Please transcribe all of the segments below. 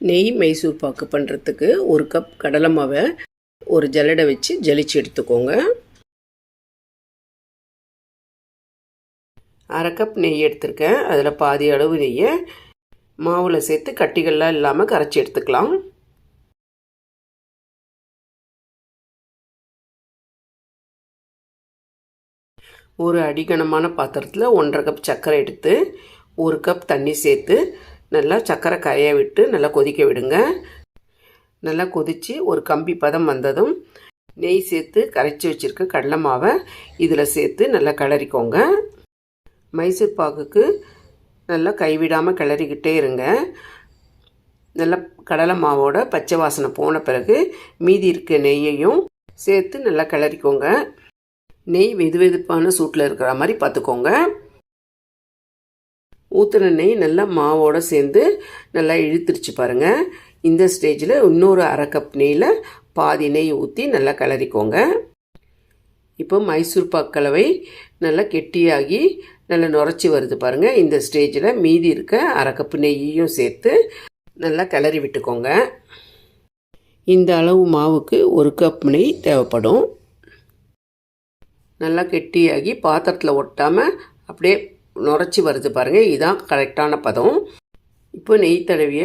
நெய் மைசூர் பாக்கு பண்ணுறதுக்கு ஒரு கப் கடலை மாவை ஒரு ஜல்லடை வச்சு ஜலிச்சு எடுத்துக்கோங்க. அரை கப் நெய் எடுத்திருக்கேன். அதில் பாதி அளவு நெய்யை மாவில் சேர்த்து கட்டிகள்லாம் இல்லாமல் கரைச்சி எடுத்துக்கலாம். ஒரு அடிகனமான பாத்திரத்தில் ஒன்றரை கப் சர்க்கரை எடுத்து ஒரு கப் தண்ணி சேர்த்து நல்லா சக்கரை கரைய விட்டு நல்லா கொதிக்க விடுங்க. நல்லா கொதித்து ஒரு கம்பி பதம் வந்ததும் நெய் சேர்த்து கரைச்சி வச்சுருக்க கடலை மாவை இதில் சேர்த்து நல்லா கிளறிக்கோங்க. மைசூர் பாகுக்கு நல்லா கைவிடாமல் கிளறிக்கிட்டே இருங்க. நல்லா கடலை மாவோட பச்சை வாசனை போன பிறகு மீதி இருக்க நெய்யையும் சேர்த்து நல்லா கிளறிக்கோங்க. நெய் வெது வெதுப்பான சூட்டில் இருக்கிற மாதிரி பார்த்துக்கோங்க ஊற்றின நெய் நல்லா மாவோடு சேர்ந்து நல்லா இழுத்துருச்சு பாருங்கள் இந்த ஸ்டேஜில் இன்னொரு அரை கப் நெய்யில் பாதி நெய் ஊற்றி நல்லா கிளறிக்கோங்க. இப்போ மைசூர் பாக் கலவை நல்லா கெட்டியாகி நல்லா நுரைச்சி வருது பாருங்கள் இந்த ஸ்டேஜில் மீதி இருக்க அரை கப்பு நெய்யையும் சேர்த்து நல்லா கிளறி விட்டுக்கோங்க. இந்த அளவு மாவுக்கு ஒரு கப் நெய் தேவைப்படும். நல்லா கெட்டியாகி பாத்திரத்தில் ஒட்டாமல் அப்படியே நுரைச்சி வருது பாருங்கள் இதுதான் கரெக்டான பதம். இப்போ நெய் தடவிய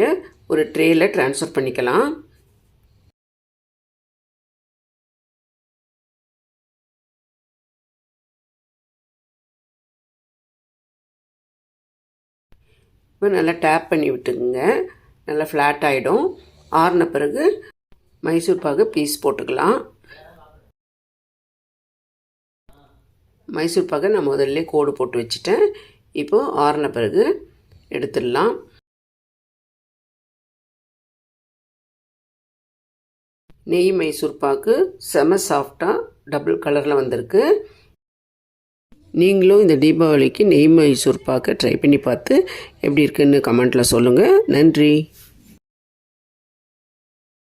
ஒரு ட்ரேயில் ட்ரான்ஸ்ஃபர் பண்ணிக்கலாம். இப்போ நல்லா டேப் பண்ணி விட்டுக்குங்க. நல்லா ஃப்ளாட் ஆகிடும் ஆறின பிறகு மைசூர் பாகு பீஸ் போட்டுக்கலாம். மைசூர் பாக்கை நான் முதல்ல கோடு போட்டு வச்சுட்டேன். இப்போது ஆறின பிறகு எடுத்துடலாம். நெய் மைசூர் பாக்கு செம சாஃப்டாக டபுள் கலரில் வந்திருக்கு. நீங்களும் இந்த தீபாவளிக்கு நெய் மைசூர் பாக்கை ட்ரை பண்ணி பார்த்து எப்படி இருக்குன்னு கமெண்ட்டில் சொல்லுங்கள் நன்றி.